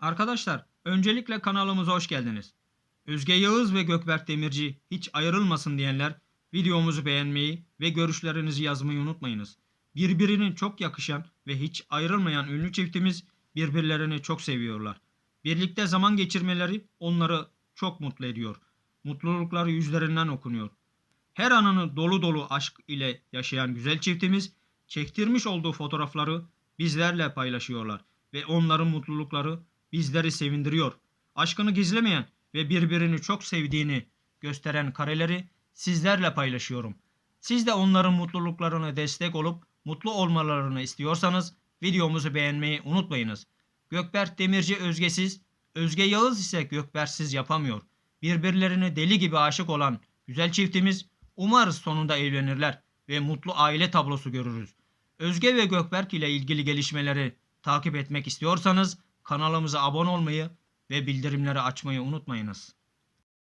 Arkadaşlar öncelikle kanalımıza hoş geldiniz. Özge Yağız ve Gökberk Demirci hiç ayrılmasın diyenler videomuzu beğenmeyi ve görüşlerinizi yazmayı unutmayınız. Birbirinin çok yakışan ve hiç ayrılmayan ünlü çiftimiz birbirlerini çok seviyorlar. Birlikte zaman geçirmeleri onları çok mutlu ediyor. Mutlulukları yüzlerinden okunuyor. Her anını dolu dolu aşk ile yaşayan güzel çiftimiz çektirmiş olduğu fotoğrafları bizlerle paylaşıyorlar ve onların mutlulukları bizleri sevindiriyor. Aşkını gizlemeyen ve birbirini çok sevdiğini gösteren kareleri sizlerle paylaşıyorum. Siz de onların mutluluklarına destek olup mutlu olmalarını istiyorsanız videomuzu beğenmeyi unutmayınız. Gökberk Demirci Özgesiz, Özge Yağız ise Gökberksiz yapamıyor. Birbirlerine deli gibi aşık olan güzel çiftimiz umarız sonunda evlenirler ve mutlu aile tablosu görürüz. Özge ve Gökberk ile ilgili gelişmeleri takip etmek istiyorsanız kanalımıza abone olmayı ve bildirimleri açmayı unutmayınız.